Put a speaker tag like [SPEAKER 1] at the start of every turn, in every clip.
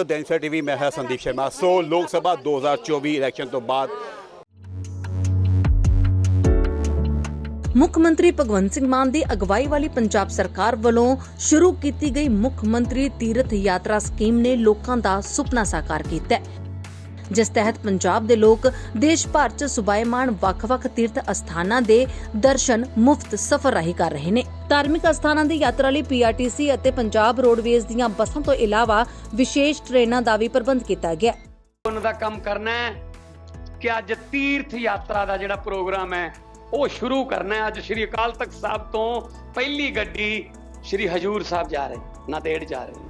[SPEAKER 1] ਤੁਸੀਂ ਦੇਖ ਰਹੇ ਹੋ ਦੈਨਸਰ ਟੀਵੀ, ਮੈਂ ਹਾਂ ਸੰਦੀਪ 2024 ਇਲੈਕਸ਼ਨ ਤੋਂ ਬਾਅਦ
[SPEAKER 2] ਮੁੱਖ ਮੰਤਰੀ ਭਗਵੰਤ ਸਿੰਘ ਮਾਨ ਦੀ ਅਗਵਾਈ ਵਾਲੀ ਪੰਜਾਬ ਸਰਕਾਰ ਵੱਲੋਂ ਸ਼ੁਰੂ ਕੀਤੀ ਗਈ ਮੁੱਖ ਮੰਤਰੀ ਤੀਰਥ ਯਾਤਰਾ ਸਕੀਮ ਨੇ ਲੋਕਾਂ ਦਾ ਸੁਪਨਾ ਸਾਕਾਰ ਕੀਤਾ ਹੈ। ਜਿਸ ਤਹਿਤ ਪੰਜਾਬ ਦੇ ਲੋਕ ਦੇਸ਼ ਭਰ ਚ ਸੁਭਾਏਮਾਨ ਵੱਖ-ਵੱਖ ਤੀਰਥ ਅਸਥਾਨਾਂ ਦੇ ਦਰਸ਼ਨ ਮੁਫਤ ਸਫ਼ਰ ਰਾਹੀਂ ਕਰ ਰਹੇ ਨੇ। ਧਾਰਮਿਕ ਅਸਥਾਨਾਂ ਦੀ ਯਾਤਰਾ ਲਈ ਪੀਆਰਟੀਸੀ ਅਤੇ ਪੰਜਾਬ ਰੋਡਵੇਜ਼ ਦੀਆਂ ਬੱਸਾਂ ਤੋਂ ਇਲਾਵਾ ਵਿਸ਼ੇਸ਼ ਟ੍ਰੇਨਾਂ ਦਾ ਵੀ ਪ੍ਰਬੰਧ ਕੀਤਾ ਗਿਆ।
[SPEAKER 3] ਉਹਨਾਂ ਦਾ ਕੰਮ ਕਰਨਾ ਹੈ ਕਿ ਅੱਜ ਤੀਰਥ ਯਾਤਰਾ ਦਾ ਜਿਹੜਾ ਪ੍ਰੋਗਰਾਮ ਹੈ, ਉਹ ਸ਼ੁਰੂ ਕਰਨਾ ਹੈ। ਅੱਜ ਸ਼੍ਰੀ ਅਕਾਲ ਤਖਤ ਸਾਹਿਬ ਤੋਂ ਪਹਿਲੀ ਗੱਡੀ ਸ਼੍ਰੀ ਹਜੂਰ ਸਾਹਿਬ ਜਾ ਰਹੀ ਨਾਂਦੇੜ ਜਾ ਰਹੀ।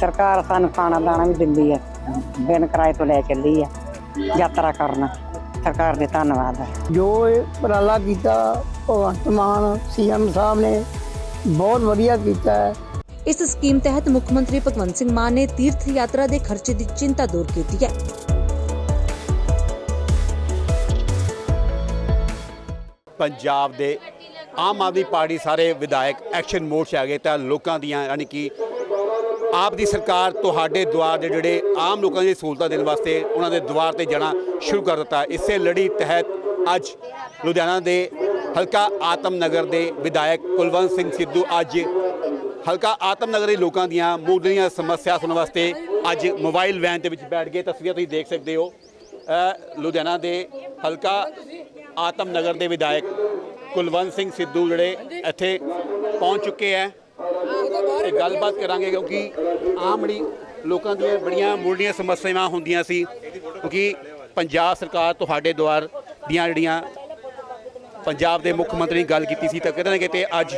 [SPEAKER 4] ਸਰਕਾਰ ਸਾਨੂੰ ਖਾਣਾ ਦਾਣਾ ਵੀ ਦਿੰਦੀ ਹੈ ਬਿਨ ਕਿਰਾਏ ਤੋਂ ਲੈ ਚੱਲੀ ਹੈ ਯਾਤਰਾ ਕਰਨ। ਸਰਕਾਰ ਦੇ ਧੰਨਵਾਦ ਹੈ
[SPEAKER 5] ਜੋ ਇਹ ਉਪਰਾਲਾ ਕੀਤਾ ਭਗਵੰਤ ਮਾਨ ਸੀਐਮ ਸਾਹਿਬ ਨੇ ਬਹੁਤ ਵਧੀਆ ਕੀਤਾ ਹੈ।
[SPEAKER 2] ਇਸ ਸਕੀਮ ਤਹਿਤ ਮੁੱਖ ਮੰਤਰੀ ਭਗਵੰਤ ਸਿੰਘ ਮਾਨ ਨੇ ਤੀਰਥ ਯਾਤਰਾ ਦੇ ਖਰਚੇ ਦੀ ਚਿੰਤਾ ਦੂਰ ਕੀਤੀ ਹੈ।
[SPEAKER 1] ਪੰਜਾਬ ਦੇ ਆਮ ਆਦਮੀ ਪਾਰਟੀ ਸਾਰੇ ਵਿਧਾਇਕ ਐਕਸ਼ਨ ਮੋਡ 'ਚ ਆ ਗਏ ਤਾਂ ਲੋਕਾਂ ਦੀਆਂ ਯਾਨੀ ਕਿ ਆਪ ਦੀ ਸਰਕਾਰ ਤੁਹਾਡੇ ਦੁਆਰ ਦੇ ਜਿਹੜੇ ਆਮ ਲੋਕਾਂ ਦੀ ਸਹੂਲਤਾਂ ਦੇਣ ਵਾਸਤੇ ਉਹਨਾਂ ਦੇ ਦੁਆਰ ਤੇ ਜਾਣਾ ਸ਼ੁਰੂ ਕਰ ਦਿੱਤਾ। ਇਸੇ ਲੜੀ ਤਹਿਤ ਅੱਜ ਲੁਧਿਆਣਾ ਦੇ ਹਲਕਾ ਆਤਮ ਨਗਰ ਦੇ ਵਿਧਾਇਕ ਕੁਲਵੰਤ ਸਿੰਘ ਸਿੱਧੂ ਅੱਜ ਹਲਕਾ ਆਤਮ ਨਗਰ ਦੇ ਲੋਕਾਂ ਦੀਆਂ ਮੁੱਢਲੀਆਂ ਸਮੱਸਿਆ ਸੁਣਨ ਵਾਸਤੇ ਅੱਜ ਮੋਬਾਈਲ ਵੈਨ ਦੇ ਵਿੱਚ ਬੈਠ ਗਏ। ਤਸਵੀਰਾਂ ਤੁਸੀਂ ਦੇਖ ਸਕਦੇ ਹੋ। ਲੁਧਿਆਣਾ ਦੇ ਹਲਕਾ ਆਤਮ ਨਗਰ ਦੇ ਵਿਧਾਇਕ ਕੁਲਵੰਤ ਸਿੰਘ ਸਿੱਧੂ ਜਿਹੜੇ ਇੱਥੇ ਪਹੁੰਚ ਚੁੱਕੇ ਹੈ। ਤੇ ਗੱਲਬਾਤ ਕਰਾਂਗੇ ਕਿਉਂਕਿ ਆਮ ਬੜੀ ਲੋਕਾਂ ਦੀਆਂ ਬੜੀਆਂ ਮੁੱਢਲੀਆਂ ਸਮੱਸਿਆਵਾਂ ਹੁੰਦੀਆਂ ਸੀ ਕਿਉਂਕਿ ਪੰਜਾਬ ਸਰਕਾਰ ਤੁਹਾਡੇ ਦੁਆਰ ਦੀਆਂ ਜਿਹੜੀਆਂ ਪੰਜਾਬ ਦੇ ਮੁੱਖ ਮੰਤਰੀ ਨੇ ਗੱਲ ਕੀਤੀ ਸੀ ਤਾਂ ਕਿਤੇ ਨਾ ਕਿਤੇ ਅੱਜ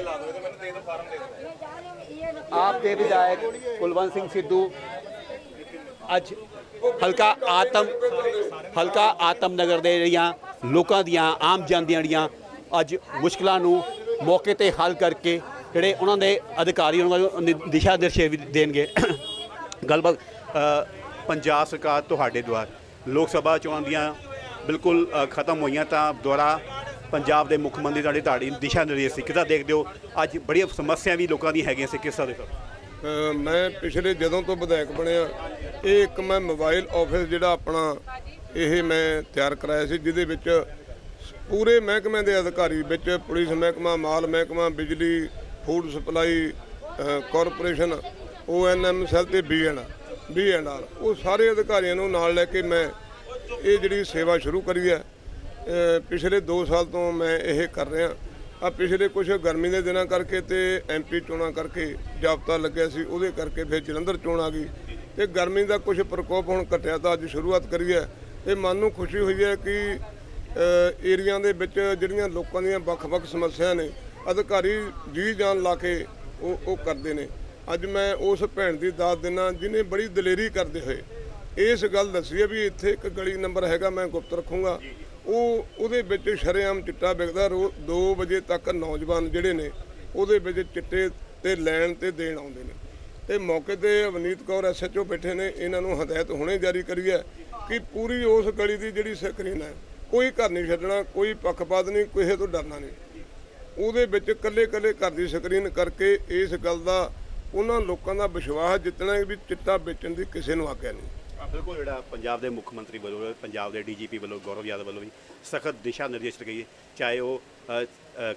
[SPEAKER 1] ਆਪ ਦੇ ਵਿਧਾਇਕ ਕੁਲਵੰਤ ਸਿੰਘ ਸਿੱਧੂ ਅੱਜ ਹਲਕਾ ਆਤਮ ਹਲਕਾ ਆਤਮ ਨਗਰ ਦੇ ਜਿਹੜੀਆਂ ਲੋਕਾਂ ਦੀਆਂ, ਆਮ ਜਨ ਦੀਆਂ ਜਿਹੜੀਆਂ ਅੱਜ ਮੁਸ਼ਕਲਾਂ ਨੂੰ ਮੌਕੇ ਤੇ ਹੱਲ ਕਰਕੇ ਜਿਹੜੇ ਉਹਨਾਂ ਦੇ ਅਧਿਕਾਰੀ ਉਹਨਾਂ ਨੂੰ ਦਿਸ਼ਾ ਨਿਰਦੇਸ਼ ਵੀ ਦੇਣਗੇ। ਗੱਲਬਾਤ ਪੰਜਾਬ ਸਰਕਾਰ ਤੁਹਾਡੇ ਦੁਆਰ। ਲੋਕ ਸਭਾ ਚੋਣਾਂ ਦੀਆਂ ਬਿਲਕੁਲ ਖਤਮ ਹੋਈਆਂ ਤਾਂ ਦੁਆਰਾ ਪੰਜਾਬ ਦੇ ਮੁੱਖ ਮੰਤਰੀ ਤੁਹਾਡੀ ਤੁਹਾਡੀ ਦਿਸ਼ਾ ਨਿਰਦੇਸ਼ ਸੀ। ਕਿੱਦਾਂ ਦੇਖਦੇ ਹੋ? ਅੱਜ ਬੜੀਆਂ ਸਮੱਸਿਆ ਵੀ ਲੋਕਾਂ ਦੀ ਹੈਗੀਆਂ ਸੀ। ਕਿਸ ਤਰ੍ਹਾਂ ਦੇਖੋ?
[SPEAKER 6] ਮੈਂ ਪਿਛਲੇ ਜਦੋਂ ਤੋਂ ਵਿਧਾਇਕ ਬਣਿਆ, ਇਹ ਇੱਕ ਮੈਂ ਮੋਬਾਈਲ ਆਫਿਸ ਜਿਹੜਾ ਆਪਣਾ ਇਹ ਮੈਂ ਤਿਆਰ ਕਰਾਇਆ ਸੀ, ਜਿਹਦੇ ਵਿੱਚ ਪੂਰੇ ਮਹਿਕਮੇ ਦੇ ਅਧਿਕਾਰੀ ਵਿੱਚ ਪੁਲਿਸ ਮਹਿਕਮਾ, ਮਾਲ ਮਹਿਕਮਾ, ਬਿਜਲੀ ਫੂਡ ਸਪਲਾਈ ਅ, ਕਾਰਪੋਰੇਸ਼ਨ ਓਐਨਐਮ ਸੈਲ ਤੇ ਬੀਐਨ ਆਰ ਉਹ ਸਾਰੇ ਅਧਿਕਾਰੀਆਂ ਨੂੰ ਨਾਲ ਲੈ ਕੇ ਮੈਂ ਇਹ ਜਿਹੜੀ ਸੇਵਾ ਸ਼ੁਰੂ ਕਰੀ ਹੈ। ਪਿਛਲੇ 2 ਸਾਲ ਤੋਂ ਮੈਂ ਇਹ ਕਰ ਰਿਹਾ। ਆ ਪਿਛਲੇ ਕੁਝ ਗਰਮੀ ਦੇ ਦਿਨਾਂ ਕਰਕੇ ਤੇ ਐਮਪੀ ਚੋਣਾਂ ਕਰਕੇ ਜਾਬਤਾ ਲੱਗਿਆ ਸੀ ਉਹਦੇ ਕਰਕੇ ਫਿਰ ਜਲੰਧਰ ਚੋਣ ਆ ਗਈ। ਤੇ ਗਰਮੀ ਦਾ ਕੁਝ ਪ੍ਰਕੋਪ ਹੁਣ ਘਟਿਆ ਤਾਂ ਅੱਜ ਸ਼ੁਰੂਆਤ ਕਰੀ ਹੈ। ਤੇ ਮਨ ਨੂੰ ਖੁਸ਼ੀ ਹੋਈ ਹੈ ਕਿ ਅ, ਏਰੀਆ ਦੇ ਵਿੱਚ ਜਿਹੜੀਆਂ ਲੋਕਾਂ ਦੀਆਂ ਵੱਖ-ਵੱਖ ਸਮੱਸਿਆ ਨੇ ਅਧਿਕਾਰੀ ਜੀ ਜਾਨ ਲਾ ਕੇ ਉਹ ਉਹ ਕਰਦੇ ਨੇ। ਅੱਜ ਮੈਂ ਉਸ ਭੈਣ ਦੀ ਦਾਤ ਦਿਨਾ, ਜਿਹਨੇ ਬੜੀ ਦਲੇਰੀ ਕਰਦੇ ਹੋਏ। ਇਸ ਗੱਲ ਦੱਸੀ ਹੈ ਵੀ ਇੱਥੇ ਇੱਕ ਗਲੀ ਨੰਬਰ ਹੈਗਾ, ਮੈਂ ਗੁਪਤ ਰੱਖੂੰਗਾ। ਉਹ, ਉਹਦੇ ਵਿੱਚ ਸ਼ਰੇਆਮ ਚਿੱਟਾ ਵਿਕਦਾ। ਰੋ 2 ਵਜੇ ਤੱਕ ਨੌਜਵਾਨ ਜਿਹੜੇ ਨੇ, ਉਹਦੇ ਵਿੱਚ ਚਿੱਟੇ ਤੇ ਲੈਣ ਤੇ ਦੇਣ ਆਉਂਦੇ ਨੇ। ਤੇ ਮੌਕੇ ਤੇ ਅਵਨੀਤ ਕੌਰ ਐਸਐਚਓ ਬੈਠੇ ਨੇ। ਇਹਨਾਂ ਨੂੰ ਹਦਾਇਤ ਹੁਣੇ ਜਾਰੀ ਕਰੀ ਹੈ ਕਿ ਪੂਰੀ ਉਸ ਗਲੀ ਦੀ ਜਿਹੜੀ ਸਕਰੀਨ ਹੈ, ਕੋਈ ਘਰ ਨਹੀਂ ਛੱਡਣਾ, ਕੋਈ ਪੱਖਪਾਤ ਨਹੀਂ, ਕਿਸੇ ਤੋਂ ਡਰਨਾ ਨਹੀਂ। ਉਹਦੇ ਵਿੱਚ ਕੱਲੇ-ਕੱਲੇ ਘਰ ਦੀ ਸਕਰੀਨ ਕਰਕੇ ਇਸ ਗੱਲ ਦਾ ਉਹਨਾਂ ਲੋਕਾਂ ਦਾ ਵਿਸ਼ਵਾਸ ਜਿੱਤਣਾ ਹੈ ਵੀ ਚਿੱਟਾ ਵੇਚਣ ਦੀ ਕਿਸੇ ਨੂੰ ਆਗਿਆ ਨਹੀਂ।
[SPEAKER 1] ਬਿਲਕੁਲ ਜਿਹੜਾ ਪੰਜਾਬ ਦੇ ਮੁੱਖ ਮੰਤਰੀ ਵੱਲੋਂ, ਪੰਜਾਬ ਦੇ ਡੀਜੀਪੀ ਵੱਲੋਂ, ਗੌਰਵ ਯਾਦਵ ਵੱਲੋਂ ਵੀ ਸਖਤ ਦਿਸ਼ਾ ਨਿਰਦੇਸ਼ ਲਗਾਈਏ ਚਾਹੇ ਉਹ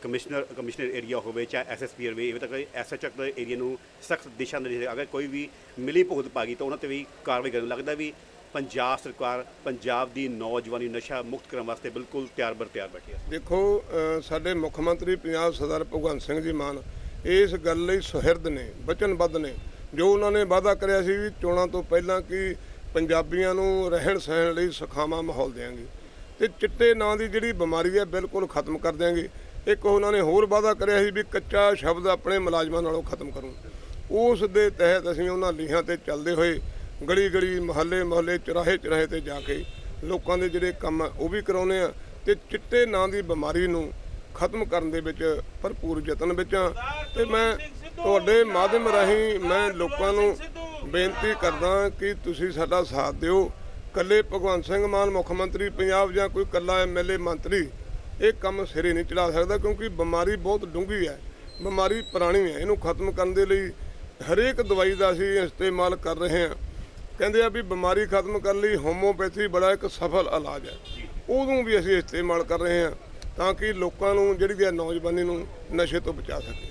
[SPEAKER 1] ਕਮਿਸ਼ਨਰ ਕਮਿਸ਼ਨਰ ਏਰੀਆ ਹੋਵੇ ਚਾਹੇ ਐਸਐਸਪੀ ਹੋਵੇ ਇਹ ਤੱਕ ਐਸਐਚਓ ਦੇ ਏਰੀਆ ਨੂੰ ਸਖਤ ਦਿਸ਼ਾ ਨਿਰਦੇਸ਼ ਅਗਰ ਕੋਈ ਵੀ ਮਿਲੀ ਭੁਗਤ ਪਾ ਗਈ ਤਾਂ ਉਹਨਾਂ ਤੇ ਵੀ ਕਾਰਵਾਈ ਕਰਨ ਲੱਗਦਾ ਵੀ ਪੰਜਾਬ ਸਰਕਾਰ ਪੰਜਾਬ ਦੀ ਨੌਜਵਾਨੀ ਨਸ਼ਾ ਮੁਕਤ ਕਰਨ ਵਾਸਤੇ ਬਿਲਕੁਲ ਤਿਆਰ ਬਰ ਤਿਆਰ ਬੈਠੀ ਹੈ।
[SPEAKER 6] ਦੇਖੋ ਸਾਡੇ ਮੁੱਖ ਮੰਤਰੀ ਪੰਜਾਬ ਸਰਦਾਰ ਭਗਵੰਤ ਸਿੰਘ ਜੀ ਮਾਨ, ਇਸ ਗੱਲ ਲਈ ਸੁਹਿਰਦ ਨੇ, ਵਚਨਬੱਧ ਨੇ, ਜੋ ਉਹਨਾਂ ਨੇ ਵਾਅਦਾ ਕਰਿਆ ਸੀ ਵੀ ਚੋਣਾਂ ਤੋਂ ਪਹਿਲਾਂ ਕਿ ਪੰਜਾਬੀਆਂ ਨੂੰ ਰਹਿਣ ਸਹਿਣ ਲਈ ਸੁਖਾਵਾਂ ਮਾਹੌਲ ਦੇਵਾਂਗੇ ਤੇ ਚਿੱਟੇ ਨਾਂ ਦੀ ਜਿਹੜੀ ਬਿਮਾਰੀ ਹੈ, ਬਿਲਕੁਲ ਖਤਮ ਕਰ ਦਿਆਂਗੇ। ਇੱਕ ਉਹਨਾਂ ਨੇ ਹੋਰ ਵਾਅਦਾ ਕਰਿਆ ਸੀ ਵੀ ਕੱਚਾ ਸ਼ਬਦ ਆਪਣੇ ਮੁਲਾਜ਼ਮਾਂ ਨਾਲੋਂ ਖਤਮ ਕਰੂੰ। ਉਸ ਦੇ ਤਹਿਤ ਅਸੀਂ ਉਹਨਾਂ ਲੀਹਾਂ ਤੇ ਚੱਲਦੇ ਹੋਏ ਗਲੀ ਗਲੀ, ਮੁਹੱਲੇ ਮੁਹੱਲੇ, ਚੁਰਾਹੇ ਚੁਰਾਹੇ ਤੇ ਜਾ ਕੇ ਲੋਕਾਂ ਦੇ ਜਿਹੜੇ ਕੰਮ ਆ, ਉਹ ਵੀ ਕਰਾਉਨੇ ਆ ਤੇ ਚਿੱਟੇ ਨਾਂ ਦੀ ਬਿਮਾਰੀ ਨੂੰ ਖਤਮ ਕਰਨ ਦੇ ਵਿੱਚ ਭਰਪੂਰ ਯਤਨ ਵਿੱਚ ਆ। ਤੇ ਮੈਂ ਤੁਹਾਡੇ ਮਾਧਿਅਮ ਰਾਹੀਂ ਮੈਂ ਲੋਕਾਂ ਨੂੰ ਬੇਨਤੀ ਕਰਦਾ ਕਿ ਤੁਸੀਂ ਸਾਡਾ ਸਾਥ ਦਿਓ। ਕੱਲੇ ਭਗਵੰਤ ਸਿੰਘ ਮਾਨ, ਮੁੱਖ ਮੰਤਰੀ, ਪੰਜਾਬ ਜਾਂ ਕੋਈ ਕੱਲਾ ਐਮਐਲਏ ਮੰਤਰੀ, ਇਹ ਕੰਮ ਸਿਰੇ ਨਹੀਂ ਚੜਾ ਸਕਦਾ ਕਿਉਂਕਿ ਬਿਮਾਰੀ ਬਹੁਤ ਡੂੰਘੀ ਹੈ। ਬਿਮਾਰੀ ਪੁਰਾਣੀ ਹੈ, ਇਹਨੂੰ ਖਤਮ ਕਰਨ ਦੇ ਲਈ ਹਰੇਕ ਦਵਾਈ ਦਾ ਅਸੀਂ ਇਸਤੇਮਾਲ ਕਰ ਰਹੇ ਹਾਂ। ਕਹਿੰਦੇ ਆ ਵੀ ਬਿਮਾਰੀ ਖਤਮ ਕਰਨ ਲਈ ਹੋਮੋਪੈਥੀ ਬੜਾ ਇੱਕ ਸਫਲ ਇਲਾਜ ਹੈ। ਉਹਨੂੰ ਵੀ ਅਸੀਂ ਇਸਤੇਮਾਲ ਕਰ ਰਹੇ ਹਾਂ ਤਾਂ ਕਿ ਲੋਕਾਂ ਨੂੰ, ਜਿਹੜੀ ਹੈ ਨੌਜਵਾਨੀ ਨੂੰ ਨਸ਼ੇ ਤੋਂ ਬਚਾ ਸਕੀਏ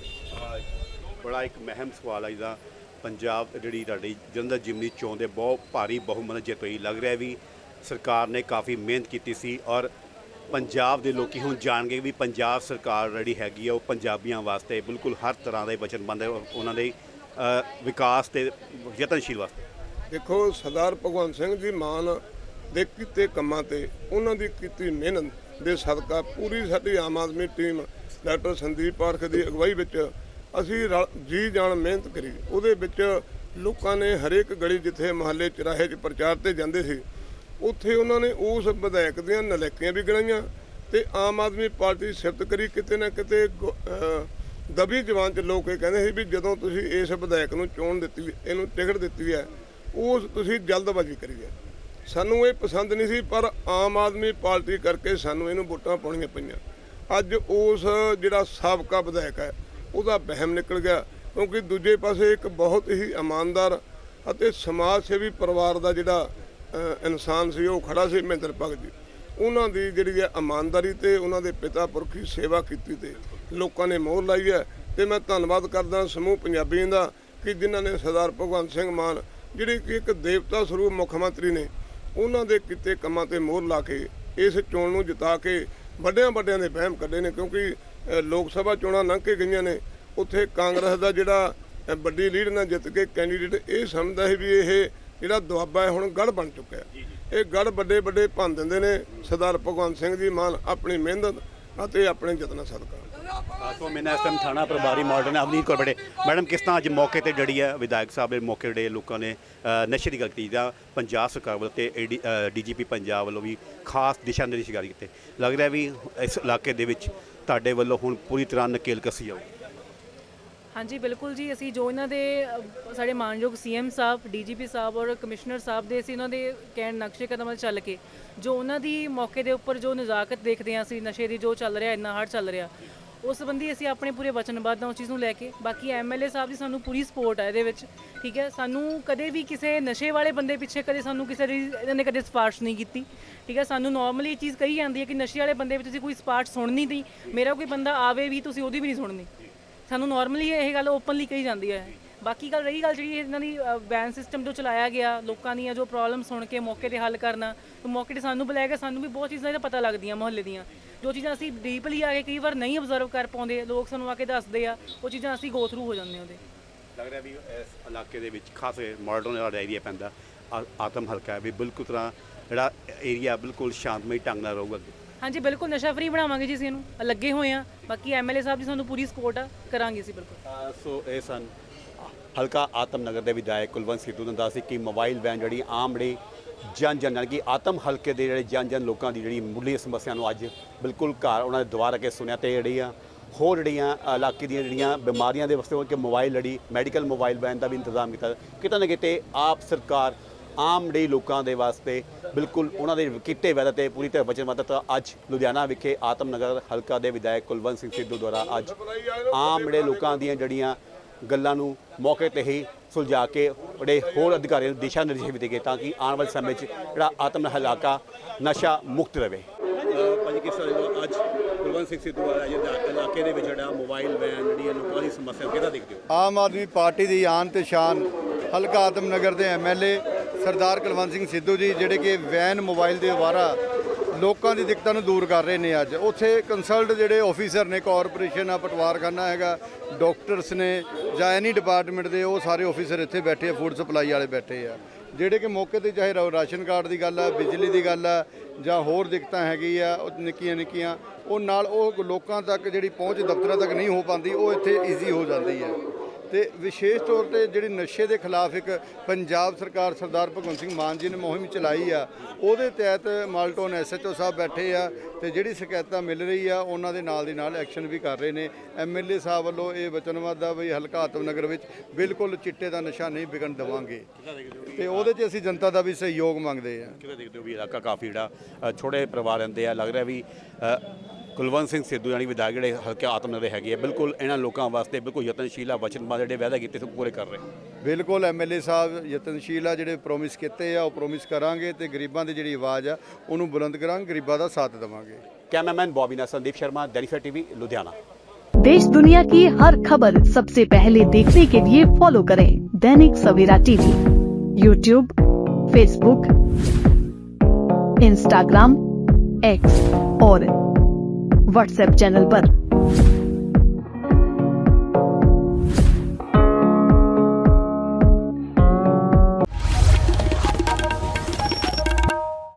[SPEAKER 1] ਬੜਾ ਇੱਕ ਮਹਿਮ ਸਵਾਲ ਹੈ ਜਿਹਦਾ ਪੰਜਾਬ ਜਿਹੜੀ ਤੁਹਾਡੀ ਜਲੰਧਰ ਜਿਮਨੀ ਚੋਣ ਦੇ ਬਹੁਤ ਭਾਰੀ ਬਹੁਮਤ ਜਿੱਤ ਹੋਈ। ਲੱਗ ਰਿਹਾ ਵੀ ਸਰਕਾਰ ਨੇ ਕਾਫੀ ਮਿਹਨਤ ਕੀਤੀ ਸੀ ਔਰ ਪੰਜਾਬ ਦੇ ਲੋਕੀ ਹੁਣ ਜਾਣਗੇ ਵੀ ਪੰਜਾਬ ਸਰਕਾਰ ਜਿਹੜੀ ਹੈਗੀ ਆ, ਉਹ ਪੰਜਾਬੀਆਂ ਵਾਸਤੇ ਬਿਲਕੁਲ ਹਰ ਤਰ੍ਹਾਂ ਦੇ ਵਚਨਬੰਦ ਹੈ ਔਰ ਉਹਨਾਂ ਦੇ ਵਿਕਾਸ ਤੇ ਯਤਨਸ਼ੀਲ ਵਾਸਤੇ।
[SPEAKER 6] ਦੇਖੋ ਸਰਦਾਰ ਭਗਵੰਤ ਸਿੰਘ ਜੀ ਮਾਨ ਦੇ ਕੀਤੇ ਕੰਮਾਂ ਤੇ ਉਹਨਾਂ ਦੀ ਕੀਤੀ ਮਿਹਨਤ ਦੇ ਸਦਕਾ ਪੂਰੀ ਸਾਡੀ ਆਮ ਆਦਮੀ ਟੀਮ ਡਾਕਟਰ ਸੰਦੀਪ ਪਾਰਖ ਦੀ ਅਗਵਾਈ ਵਿੱਚ ਅਸੀਂ ਰਲ- ਜੀ ਜਾਨ ਮਿਹਨਤ ਕਰੀ। ਉਹਦੇ ਵਿੱਚ ਲੋਕਾਂ ਨੇ ਹਰੇਕ ਗਲੀ ਜਿੱਥੇ ਮਹੱਲੇ ਚਰਾਹੇ 'ਚ ਪ੍ਰਚਾਰ ਤੇ ਜਾਂਦੇ ਸੀ, ਉੱਥੇ ਉਹਨਾਂ ਨੇ ਉਸ ਵਿਧਾਇਕ ਦੀਆਂ ਨਲੇਕੀਆਂ ਵੀ ਗਣਾਈਆਂ ਤੇ ਆਮ ਆਦਮੀ ਪਾਰਟੀ ਸਿਫਤ ਕਰੀ ਕਿਤੇ ਨਾ ਕਿਤੇ ਗੁ- ਦਬੀ ਜਵਾਨ ਚ ਲੋਕ ਇਹ ਕਹਿੰਦੇ ਸੀ ਵੀ ਜਦੋਂ ਤੁਸੀਂ ਇਸ ਵਿਧਾਇਕ ਨੂੰ ਚੋਣ ਦਿੱਤੀ, ਇਹਨੂੰ ਟਿਕਟ ਦਿੱਤੀ ਹੈ ਉਹ ਤੁਸੀਂ ਜਲਦਬਾਜ਼ੀ ਕਰੀ ਹੈ ਸਾਨੂੰ ਇਹ ਪਸੰਦ ਨਹੀਂ ਸੀ, ਪਰ ਆਮ ਆਦਮੀ ਪਾਰਟੀ ਕਰਕੇ ਸਾਨੂੰ ਇਹਨੂੰ ਵੋਟਾਂ ਪਾਉਣੀਆਂ ਪਈਆਂ। ਅੱਜ ਉਸ ਜਿਹੜਾ ਸਾਬਕਾ ਵਿਧਾਇਕ ਹੈ, ਉਹਦਾ ਵਹਿਮ ਨਿਕਲ ਗਿਆ, ਕਿਉਂਕਿ ਦੂਜੇ ਪਾਸੇ ਇੱਕ ਬਹੁਤ ਹੀ ਇਮਾਨਦਾਰ ਅਤੇ ਸਮਾਜ ਸੇਵੀ ਪਰਿਵਾਰ ਦਾ ਜਿਹੜਾ ਇਨਸਾਨ ਸੀ, ਉਹ ਖੜਾ ਸੀ ਮਹਿੰਦਰ ਭਗਤ ਜੀ। ਉਹਨਾਂ ਦੀ ਜਿਹੜੀ ਹੈ ਇਮਾਨਦਾਰੀ ਤੇ ਉਹਨਾਂ ਦੇ ਪਿਤਾ ਪੁਰਖੀ ਸੇਵਾ ਕੀਤੀ ਤੇ ਲੋਕਾਂ ਨੇ ਮੋਹਰ ਲਾਈ ਹੈ। ਤੇ ਮੈਂ ਧੰਨਵਾਦ ਕਰਦਾ ਸਮੂਹ ਪੰਜਾਬੀਆਂ ਦਾ ਕਿ ਜਿਨ੍ਹਾਂ ਨੇ ਸਰਦਾਰ ਭਗਵੰਤ ਸਿੰਘ ਮਾਨ ਜਿਹੜੇ ਕਿ ਇੱਕ ਦੇਵਤਾ ਸਰੂਪ ਮੁੱਖ ਮੰਤਰੀ ਨੇ ਉਹਨਾਂ ਦੇ ਕੀਤੇ ਕੰਮਾਂ ਤੇ ਮੋਹਰ ਲਾ ਕੇ ਇਸ ਚੋਣ ਨੂੰ ਜਿਤਾ ਕੇ ਵੱਡਿਆਂ ਵੱਡਿਆਂ ਦੇ ਵਹਿਮ ਕੱਢੇ ਨੇ ਕਿਉਂਕਿ ਲੋਕ ਸਭਾ ਚੋਣਾਂ ਲੰਘ ਕੇ ਗਈਆਂ ਨੇ ਉੱਥੇ ਕਾਂਗਰਸ ਦਾ ਜਿਹੜਾ ਵੱਡੀ ਲੀਡ ਨਾਲ ਜਿੱਤ ਕੇ ਕੈਂਡੀਡੇਟ ਇਹ ਸਮਝਦਾ ਹੈ ਵੀ ਇਹ ਜਿਹੜਾ ਦੁਆਬਾ ਹੈ ਹੁਣ ਗੜ ਬਣ ਚੁੱਕਿਆ ਇਹ ਗੜ ਵੱਡੇ ਵੱਡੇ ਭੰਨ ਦਿੰਦੇ ਨੇ ਸਰਦਾਰ ਭਗਵੰਤ ਸਿੰਘ ਜੀ ਮਾਨ ਆਪਣੀ ਮਿਹਨਤ ਅਤੇ ਆਪਣੇ ਯਤਨਾਂ ਸਦਕਾ।
[SPEAKER 1] ਸੋ ਮੈਨਾਂ ਇਸ ਟਾਈਮ ਥਾਣਾ ਪ੍ਰਭਾਰੀ ਮਾਡਰਨ ਅਵਨੀਤ ਕੌਰ ਬੜੇ ਮੈਡਮ, ਕਿਸ ਤਰ੍ਹਾਂ ਅੱਜ ਮੌਕੇ ਤੇ ਜਿਹੜੀ ਹੈ ਵਿਧਾਇਕ ਸਾਹਿਬ ਦੇ ਮੌਕੇ ਜਿਹੜੇ ਲੋਕਾਂ ਨੇ ਨਸ਼ੇ ਦੀ ਗੱਲ ਕੀਤੀ ਜਾਂ ਪੰਜਾਬ ਸਰਕਾਰ ਵੱਲੋਂ ਤੇ ਡੀਜੀਪੀ ਪੰਜਾਬ ਵੱਲੋਂ ਵੀ ਖਾਸ ਦਿਸ਼ਾ ਨਿਰਦੇਸ਼ ਜਾਰੀ ਕੀਤੇ। ਲੱਗ ਵੀ ਇਸ ਇਲਾਕੇ ਦੇ ਵਿੱਚ ਤੁਹਾਡੇ ਵੱਲੋਂ ਹੁਣ ਪੂਰੀ ਤਰ੍ਹਾਂ ਨਕੇਲ ਕੱਸੀ ਜਾਊ।
[SPEAKER 7] ਹਾਂਜੀ, ਬਿਲਕੁਲ ਜੀ। ਅਸੀਂ ਜੋ ਇਹਨਾਂ ਦੇ ਸਾਡੇ ਮਾਨਯੋਗ ਸੀਐਮ ਸਾਹਿਬ, ਡੀਜੀਪੀ ਸਾਹਿਬ ਔਰ ਕਮਿਸ਼ਨਰ ਸਾਹਿਬ ਦੇ ਅਸੀਂ ਉਹਨਾਂ ਦੇ ਕਹਿਣ ਨਕਸ਼ੇ ਕਦਮ ਚੱਲ ਕੇ ਜੋ ਉਹਨਾਂ ਦੀ ਮੌਕੇ ਦੇ ਉੱਪਰ ਜੋ ਨਜ਼ਾਕਤ ਦੇਖਦੇ ਹਾਂ ਅਸੀਂ, ਨਸ਼ੇ ਦੀ ਜੋ ਚੱਲ ਰਿਹਾ, ਇੰਨਾ ਹੜ ਚੱਲ ਰਿਹਾ ਉਸ ਸੰਬੰਧੀ ਅਸੀਂ ਆਪਣੇ ਪੂਰੇ ਵਚਨਬੱਧ ਹਾਂ ਉਸ ਚੀਜ਼ ਨੂੰ ਲੈ ਕੇ, ਬਾਕੀ ਐਮਐਲਏ ਸਾਹਿਬ ਦੀ ਸਾਨੂੰ ਪੂਰੀ ਸਪੋਰਟ ਹੈ ਇਹਦੇ ਵਿੱਚ, ਠੀਕ ਹੈ? ਸਾਨੂੰ ਕਦੇ ਵੀ ਕਿਸੇ ਨਸ਼ੇ ਵਾਲੇ ਬੰਦੇ ਪਿੱਛੇ ਕਦੇ ਸਾਨੂੰ ਕਿਸੇ ਦੀ, ਇਹਨਾਂ ਨੇ ਕਦੇ ਸਿਫਾਰਿਸ਼ ਨਹੀਂ ਕੀਤੀ, ਠੀਕ ਹੈ? ਸਾਨੂੰ ਨਾਰਮਲੀ ਇਹ ਚੀਜ਼ ਕਹੀ ਜਾਂਦੀ ਹੈ ਕਿ ਨਸ਼ੇ ਵਾਲੇ ਬੰਦੇ ਵਿੱਚ ਤੁਸੀਂ ਕੋਈ ਸਿਫਾਰਿਸ਼ ਸੁਣਨੀ ਦੀ, ਮੇਰਾ ਕੋਈ ਬੰਦਾ ਆਵੇ ਵੀ, ਤੁਸੀਂ ਉਹਦੀ ਵੀ ਨਹੀਂ ਸੁਣਨੀ। ਸਾਨੂੰ ਨਾਰਮਲੀ ਇਹ ਗੱਲ ਓਪਨਲੀ ਕਹੀ ਜਾਂਦੀ ਹੈ। ਬਾਕੀ ਗੱਲ ਰਹੀ ਗੱਲ ਜਿਹੜੀ ਇਹਨਾਂ ਦੀ ਬੈਨ ਸਿਸਟਮ ਜੋ ਚਲਾਇਆ ਗਿਆ ਲੋਕਾਂ ਦੀਆਂ ਜੋ ਪ੍ਰੋਬਲਮ ਸੁਣ ਕੇ ਮੌਕੇ ਤੇ ਹੱਲ ਕਰਨਾ ਤੇ ਮੌਕੇ ਤੇ ਸਾਨੂੰ ਬੁਲਾਇਆ ਗਿਆ ਸਾਨੂੰ ਵੀ ਬਹੁਤ ਚੀਜ਼ਾਂ ਦਾ ਪਤਾ ਲੱਗਦੀਆਂ ਮੁਹੱਲੇ ਦੀਆਂ। ਜੋ ਚੀਜ਼ਾਂ ਅਸੀਂ ਡੀਪਲੀ ਆ ਕੇ ਕਈ ਵਾਰ ਨਹੀਂ ਅਬਜ਼ਰਵ ਕਰ ਪਾਉਂਦੇ ਲੋਕ ਸਾਨੂੰ ਆ ਕੇ ਦੱਸਦੇ ਆ ਉਹ ਚੀਜ਼ਾਂ ਅਸੀਂ ਗੋ ਥਰੂ ਹੋ ਜਾਂਦੇ ਹਾਂ ਉਹਦੇ।
[SPEAKER 1] ਲੱਗ ਰਿਹਾ ਵੀ ਇਸ ਇਲਾਕੇ ਦੇ ਵਿੱਚ ਖਾਸ ਮਾਡਰਨ ਵਾਲਾ ਏਰੀਆ ਪੈਂਦਾ ਆਤਮ ਹਲਕਾ ਹੈ ਵੀ ਬਿਲਕੁਲ ਤਰ੍ਹਾਂ ਜਿਹੜਾ ਏਰੀਆ ਬਿਲਕੁਲ ਸ਼ਾਂਤਮਈ ਢੰਗ ਨਾਲ ਰਹੂਗਾ
[SPEAKER 7] ਹਾਂਜੀ ਬਿਲਕੁਲ ਨਸ਼ਾ ਫਰੀ ਬਣਾਵਾਂਗੇ ਜੀ ਅਸੀਂ ਇਹਨੂੰ ਲੱਗੇ ਹੋਏ ਆ। ਬਾਕੀ ਐਮਐਲਏ ਸਾਹਿਬ ਦੀ ਸਾਨੂੰ ਪੂਰੀ ਸਪੋਰਟ ਆ ਕਰਾਂਗੇ ਅਸੀਂ ਬਿਲਕੁਲ।
[SPEAKER 1] ਸੋ ਇਹ ਸਨ ਹਲਕਾ ਆਤਮ ਨਗਰ ਦੇ ਵਿਧਾਇਕ ਕੁਲਵੰਤ ਸਿੱਧੂ ਨੇ ਦੱਸਿਆ ਕਿ ਮੋਬਾਈਲ ਵੈਨ ਜਿਹੜੀ ਆਮ ਜਿਹੜੀ ਜਨ ਜਨ ਯਾਨੀ ਕਿ ਆਤਮ ਹਲਕੇ ਦੇ ਜਿਹੜੇ ਜਨ ਜਨ ਲੋਕਾਂ ਦੀ ਜਿਹੜੀ ਮੁੱਢਲੀ ਸਮੱਸਿਆ ਨੂੰ ਅੱਜ ਬਿਲਕੁਲ ਘਰ ਉਹਨਾਂ ਦੇ ਦੁਆਰ ਕੇ ਸੁਣਿਆ ਤੇ ਆ, ਹੋਰ ਜਿਹੜੀਆਂ ਇਲਾਕੇ ਦੀਆਂ ਜਿਹੜੀਆਂ ਬਿਮਾਰੀਆਂ ਦੇ ਵਾਸਤੇ ਉਹ ਕਿ ਮੋਬਾਈਲ ਲੜੀ ਮੈਡੀਕਲ ਮੋਬਾਈਲ ਵੈਨ ਦਾ ਵੀ ਇੰਤਜ਼ਾਮ ਕੀਤਾ। ਕਿਤੇ ਨਾ ਕਿਤੇ ਆਪ ਸਰਕਾਰ ਆਮ ਜਿਹੜੀ ਲੋਕਾਂ ਦੇ ਵਾਸਤੇ ਬਿਲਕੁਲ ਉਹਨਾਂ ਦੇ ਕੀਤੇ ਵਾਅਦੇ ਤੇ ਪੂਰੀ ਤਰ੍ਹਾਂ ਵਚਨਬੱਧ ਅੱਜ ਲੁਧਿਆਣਾ ਵਿਖੇ ਆਤਮ ਨਗਰ ਹਲਕਾ ਦੇ ਵਿਧਾਇਕ ਕੁਲਵੰਤ ਸਿੰਘ ਸਿੱਧੂ ਦੁਆਰਾ ਅੱਜ ਆਮ ਜਿਹੜੇ ਲੋਕਾਂ ਦੀਆਂ ਜਿਹੜੀਆਂ ਗੱਲਾਂ ਨੂੰ ਮੌਕੇ ਤੇ ਹੀ ਸੁਲਝਾ ਕੇ ਬੜੇ ਹੋਰ ਅਧਿਕਾਰੀਆਂ ਨੂੰ ਦਿਸ਼ਾ ਨਿਰਦੇਸ਼ ਵੀ ਦੇ ਗਏ ਤਾਂ ਕਿ ਆਉਣ ਵਾਲੇ ਸਮੇਂ 'ਚ ਜਿਹੜਾ ਆਤਮ ਹਲਾਕਾ ਨਸ਼ਾ ਮੁਕਤ ਰਹੇ। ਭਾਜੀ ਕਿਸ ਤਰ੍ਹਾਂ ਅੱਜ ਸਿੰਘ ਸਿੱਧੂ ਵਾਲਾ ਜਿਹੜਾ ਇਲਾਕੇ ਦੇ ਵਿੱਚ ਜਿਹੜਾ ਮੋਬਾਈਲ ਵੈਨ ਜਿਹੜੀਆਂ ਲੋਕਾਂ ਦੀ ਸਮੱਸਿਆ ਕਿਹਦਾ ਦੇਖਦੇ ਹੋ?
[SPEAKER 8] ਆਮ ਆਦਮੀ ਪਾਰਟੀ ਦੀ ਆਨ ਤੇ ਸ਼ਾਨ ਹਲਕਾ ਆਤਮਨਗਰ ਦੇ ਐਮਐਲਏ ਸਰਦਾਰ ਕੁਲਵੰਤ ਸਿੰਘ ਸਿੱਧੂ ਜੀ ਜਿਹੜੇ ਕਿ ਵੈਨ ਮੋਬਾਈਲ ਦੇ ਦੁਆਰਾ ਲੋਕਾਂ ਦੀ ਦਿੱਕਤਾਂ ਨੂੰ ਦੂਰ ਕਰ ਰਹੇ ਨੇ ਅੱਜ। ਉੱਥੇ ਕੰਸਲਟ ਜਿਹੜੇ ਆਫੀਸਰ ਨੇ ਕਾਰਪੋਰੇਸ਼ਨ ਆ, ਪਟਵਾਰਖਾਨਾ ਹੈਗਾ ਡਾਕਟਰਸ ਨੇ ਜਾਂ ਐਨੀ ਡਿਪਾਰਟਮੈਂਟ ਦੇ, ਉਹ ਸਾਰੇ ਆਫੀਸਰ ਇੱਥੇ ਬੈਠੇ ਆ ਫੂਡ ਸਪਲਾਈ ਵਾਲੇ ਬੈਠੇ ਆ। ਜਿਹੜੇ ਕਿ ਮੌਕੇ ਤੇ ਚਾਹੇ ਰਾ- ਰਾਸ਼ਨ ਕਾਰਡ ਦੀ ਗੱਲ ਆ, ਬਿਜਲੀ ਦੀ ਗੱਲ ਆ, ਜਾਂ ਹੋਰ ਦਿੱਕਤਾਂ ਹੈਗੀ ਆ, ਉਹ ਨਿੱਕੀਆਂ ਨਿੱਕੀਆਂ, ਉਹ ਨਾਲ ਉਹ ਲੋਕਾਂ ਤੱਕ ਜਿਹੜੀ ਪਹੁੰਚ ਦਫ਼ਤਰਾਂ ਤੱਕ ਨਹੀਂ ਹੋ ਪਾਉਂਦੀ, ਉਹ ਇੱਥੇ ਈਜ਼ੀ ਹੋ ਜਾਂਦੀ ਹੈ। ਤੇ ਵਿਸ਼ੇਸ਼ ਤੌਰ ਤੇ ਜਿਹੜੀ ਨਸ਼ੇ ਦੇ ਖਿਲਾਫ ਇੱਕ ਪੰਜਾਬ ਸਰਕਾਰ ਸਰਦਾਰ ਭਗਵੰਤ ਸਿੰਘ ਮਾਨ ਜੀ ਨੇ ਮੁਹਿੰਮ ਚਲਾਈ ਆ, ਉਹਦੇ ਤਹਿਤ ਮਾਲਟੋਨ ਐਸਐਚਓ ਸਾਹਿਬ ਬੈਠੇ ਆ ਤੇ ਜਿਹੜੀ ਸ਼ਿਕਾਇਤਾਂ ਮਿਲ ਰਹੀ ਆ, ਉਹਨਾਂ ਦੇ ਨਾਲ ਦੀ ਨਾਲ ਐਕਸ਼ਨ ਵੀ ਕਰ ਰਹੇ ਨੇ। ਐਮਐਲਏ ਸਾਹਿਬ ਵੱਲੋਂ ਇਹ ਵਚਨਬੱਧ ਆ ਵੀ ਹਲਕਾ ਆਤਮਨਗਰ ਵਿੱਚ ਬਿਲਕੁਲ ਚਿੱਟੇ ਦਾ ਨਸ਼ਾ ਨਹੀਂ ਵਿਕਣ ਦੇਵਾਂਗੇ। ਤੇ ਉਹਦੇ 'ਚ ਅਸੀਂ ਜਨਤਾ ਦਾ ਵੀ ਸਹਿਯੋਗ ਮੰਗਦੇ ਆ।
[SPEAKER 1] ਕਿਵੇਂ ਦੇਖਦੇ ਹੋ ਵੀ ਇਲਾਕਾ ਕਾਫੀ ਜਿਹੜਾ ਛੋਟੇ ਪਰਿਵਾਰ ਰਹਿੰਦੇ ਆ, ਲੱਗ ਰਿਹਾ ਵੀ ਕੁਲਵੰਤ ਸਿੰਘ ਸਿੱਧੂ ਜਾਨੀ ਵਿਧਾਇਕ ਜਿਹੜੇ ਹਲਕੇ ਆਤਮ ਦੇ ਹੈਗੇ ਆ ਬਿਲਕੁਲ ਇਹਨਾਂ ਲੋਕਾਂ ਵਾਸਤੇ ਬਿਲਕੁਲ ਯਤਨਸ਼ੀਲ ਆ ਵਚਨਬੱਧ ਜਿਹੜੇ ਵਾਅਦੇ ਕੀਤੇ ਸੀ ਉਹ ਪੂਰੇ ਕਰ ਰਹੇ
[SPEAKER 8] ਬਿਲਕੁਲ ਐਮਐਲਏ ਸਾਹਿਬ ਯਤਨਸ਼ੀਲ ਆ ਜਿਹੜੇ ਪ੍ਰੋਮਿਸ ਕੀਤੇ ਆ ਉਹ ਪ੍ਰੋਮਿਸ ਕਰਾਂਗੇ ਤੇ ਗਰੀਬਾਂ ਦੀ ਜਿਹੜੀ ਆਵਾਜ਼ ਆ ਉਹਨੂੰ ਬੁਲੰਦ ਕਰਾਂਗੇ ਗਰੀਬਾਂ ਦਾ ਸਾਥ ਦੇਵਾਂਗੇ
[SPEAKER 1] कैमरामैन बॉबी नाथ संदीप शर्मा दैनिक टीवी लुधियाना
[SPEAKER 9] देश दुनिया की हर खबर सबसे पहले देखने के लिए फॉलो करें Dainik Savera TV YouTube Facebook Instagram X और व्हाट्सएप चैनल पर।